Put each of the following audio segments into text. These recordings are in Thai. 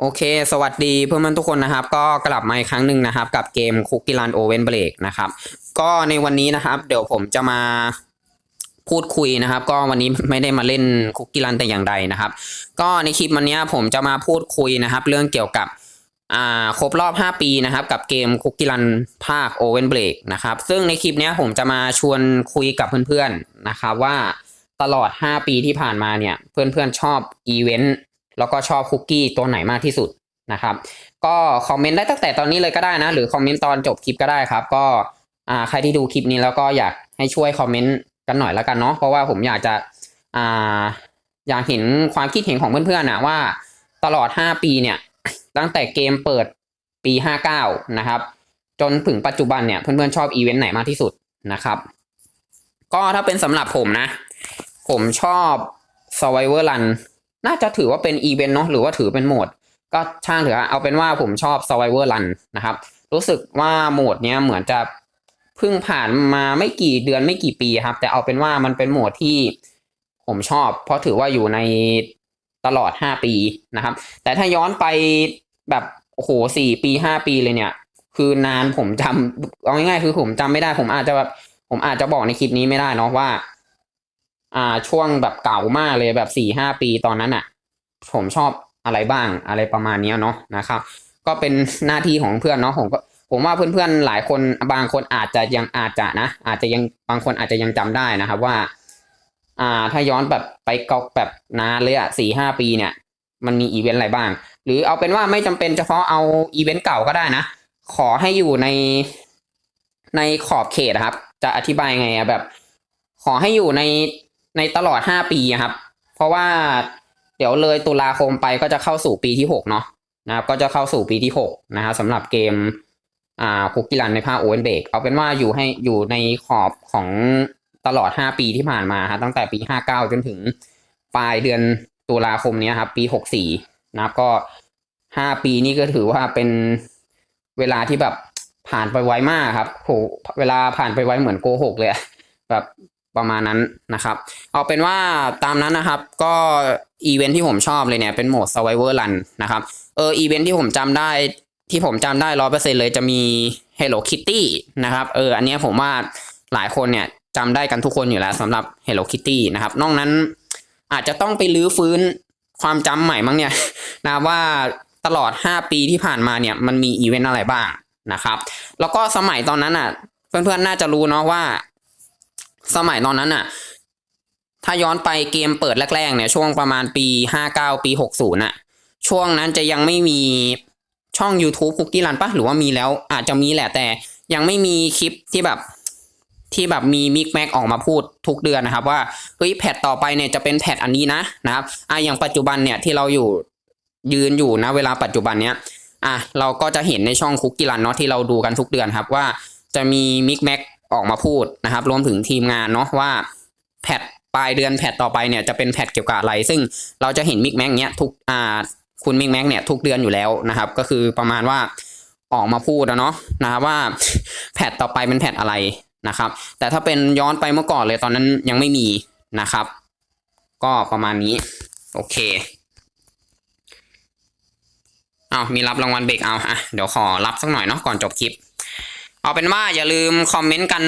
โอเค สวัสดีเพื่อนๆทุกคนนะครับ ก็กลับมาอีกครั้งหนึ่งนะครับ กับเกมคุกกี้รันโอเวนเบรกนะครับ ก็ในวันนี้นะครับ เดี๋ยวผมจะมาพูดคุยนะครับ ก็วันนี้ไม่ได้มาเล่นคุกกี้รันแต่อย่างใดนะครับ ก็ในคลิปวันนี้ผมจะมาพูดคุยนะครับ เรื่องเกี่ยวกับอ่าครบรอบ 5 ปีนะครับ กับเกมคุกกี้รันภาคโอเวนเบรกนะครับ ซึ่งในคลิปนี้ผมจะมาชวนคุยกับเพื่อนๆนะครับว่าตลอด 5 ปีที่ผ่านมาเนี่ย เพื่อนๆชอบอีเวนต์ แล้วก็ชอบคุกกี้ตัวไหนมากที่สุดนะครับ ก็คอมเมนต์ได้ตั้งแต่ตอนนี้เลยก็ได้นะ หรือคอมเมนต์ตอนจบคลิปก็ได้ครับ ก็อ่าใครที่ดูคลิปนี้แล้วก็อยากให้ช่วยคอมเมนต์กันหน่อยแล้วกันเนาะเพราะว่าผมอยากจะอ่าอยากเห็นความคิดเห็นของเพื่อนๆนะว่าตลอด 5 ปีเนี่ย ตั้งแต่เกมเปิดปี 59 นะครับ จนถึงปัจจุบันเนี่ยเพื่อนๆชอบอีเวนต์ไหนมากที่สุดนะครับ ก็ถ้าเป็นสำหรับผมนะ ผมชอบ Survivor Run น่าจะถือว่าเป็นอีเวนต์เนาะหรือว่าถือเป็นโหมด ก็ช่างเถอะเอาเป็นว่าผมชอบ Survivor Run นะครับ รู้สึกว่าโหมดเนี้ยเหมือนจะเพิ่งผ่านมาไม่กี่เดือนไม่กี่ปีครับ แต่เอาเป็นว่ามันเป็นโหมดที่ผมชอบ เพราะถือว่าอยู่ในตลอด 5 ปีนะครับ แต่ถ้าย้อนไปแบบโอ้โหสี่ปีห้าปีเลยเนี่ย คือนานผมจำเอาง่ายๆคือผมจำไม่ได้ผมอาจจะแบบผมอาจจะบอกในคลิปนี้ไม่ได้เนาะว่า อ่าช่วงแบบเก่ามากเลยแบบสี่ห้าปีตอนนั้นอะ ผมชอบอะไรบ้างอะไรประมาณนี้เนาะนะครับ ก็เป็นหน้าที่ของเพื่อนเนาะผมก็ผมว่าเพื่อนๆหลายคนบางคนอาจจะยังอาจจะนะ อาจจะยังบางคนอาจจะยังจำได้นะครับว่า อ่าถ้าย้อนแบบไปเกาแบบนานเลยอะสี่ห้าปีเนี่ย มันมีอีเวนต์อะไรบ้าง หรือเอาเป็นว่าไม่จำเป็นเฉพาะเอาอีเวนต์เก่าก็ได้นะ ขอให้อยู่ในในขอบเขตครับ จะอธิบายไงอะแบบ ขอให้อยู่ใน ในตลอดห้าปีอะครับ เพราะว่าเดี๋ยวเลยตุลาคมไปก็จะเข้าสู่ปีที่หกเนาะนะครับก็จะเข้าสู่ปีที่หกนะครับสำหรับเกมอ่าคุกกี้รันในภาคโอเวนเบกเอาเป็นว่าอยู่ให้อยู่ในขอบของตลอดห้าปีที่ผ่านมาฮะตั้งแต่ปีห้าเก้าจนถึงปลายเดือนตุลาคมเนี้ยครับ ปีหกสี่นะครับก็ห้าปีนี้ก็ถือว่าเป็นเวลาที่แบบผ่านไปไวมากครับโหเวลาผ่านไปไวเหมือนโกหกเลยแบบ ประมาณนั้นนะครับ เอาเป็นว่าตามนั้นนะครับก็อีเวนท์ที่ผมชอบเลยเนี่ยเป็นโหมด Survivor Run นะครับเอออีเวนท์ที่ผมจำได้ที่ผมจำได้ร้อยเปอร์เซ็นเลยจะมี Hello Kitty นะครับเอออันนี้ผมว่าหลายคนเนี่ยจำได้กันทุกคนอยู่แล้วสำหรับ Hello Kitty นะครับนอกนั้นอาจจะต้องไปลื้อฟื้นความจำใหม่มั้งเนี่ยนะว่าตลอด 5 ปีที่ผ่านมาเนี่ยมันมีอีเวนต์อะไรบ้างนะครับ แล้วก็สมัยตอนนั้นอะ เพื่อนๆ น่าจะรู้เนาะว่า สมัยตอนนั้นอะถ้าย้อนไปเกมเปิดแรกๆเนี่ยช่วงประมาณปี59ปี60น่ะช่วงนั้นจะยังไม่มีช่อง YouTube คุกกี้รันปะหรือว่ามีแล้วอาจจะมีแหละแต่ยังไม่มีคลิปที่แบบที่แบบมีมิกแม็กออกมาพูดทุกเดือนนะครับ ว่าเฮ้ยแพทต่อไปเนี่ยจะเป็นแพทอันนี้นะนะครับอะอย่างปัจจุบันเนี่ยที่เราอยู่ยืนอยู่นะเวลาปัจจุบันเนี้ยอะเราก็จะเห็นในช่องคุกกี้รันเนาะที่เราดูกันทุกเดือนครับว่าจะมีมิกแม็ก ออกมาพูดนะครับ รวมถึงทีมงานเนาะว่าแพทปลายเดือนแพทต่อไปเนี่ยจะเป็นแพทเกี่ยวกับอะไร ซึ่งเราจะเห็นมิกแม็กเนี้ยทุกอ่าคุณมิกแม็กเนี่ยทุกเดือนอยู่แล้วนะครับ ก็คือประมาณว่าออกมาพูดนะเนาะนะครับว่าแพทต่อไปเป็นแพทอะไรนะครับ แต่ถ้าเป็นย้อนไปเมื่อก่อนเลยตอนนั้นยังไม่มีนะครับ ก็ประมาณนี้ โอเคเอามีรับรางวัลเบรกเอาอะเดี๋ยวขอรับสักหน่อยเนาะก่อนจบคลิป เอาเป็นว่าอย่าลืมคอมเมนต์กัน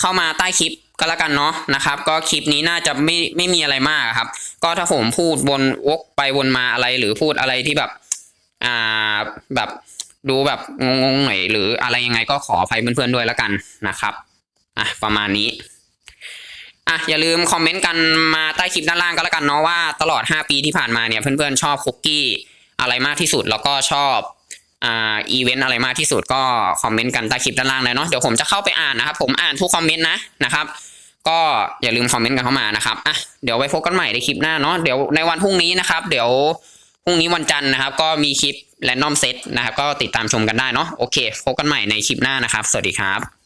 เข้ามาใต้คลิปก็แล้วกันเนาะนะครับ ก็คลิปนี้น่าจะไม่ไม่มีอะไรมากครับ ก็ถ้าผมพูดวนวกไปวนมาอะไรหรือพูดอะไรที่แบบอ่าแบบดูแบบงงๆหน่อยหรืออะไรยังไงก็ขออภัยเพื่อนๆด้วยแล้วกันนะครับอะประมาณนี้อะอย่าลืมคอมเมนต์กันมาใต้คลิปด้านล่างก็แล้วกันเนาะว่าตลอด 5 ปีที่ผ่านมาเนี่ยเพื่อนๆชอบคุกกี้อะไรมากที่สุดแล้วก็ชอบ อ่าอีเวนต์อะไรมากที่สุดก็คอมเมนต์กันใต้คลิปด้านล่างเลยเนาะเดี๋ยวผมจะเข้าไปอ่านนะครับ ผมอ่านทุกคอมเมนต์นะนะครับก็อย่าลืมคอมเมนต์กันเข้ามานะครับอะเดี๋ยวไว้พบกันใหม่ในคลิปหน้าเนาะเดี๋ยวในวันพรุ่งนี้นะครับ เดี๋ยวพรุ่งนี้วันจันทร์นะครับ ก็มีคลิปแรนดอมเซตนะครับ ก็ติดตามชมกันได้เนาะโอเค พบกันใหม่ในคลิปหน้านะครับ สวัสดีครับ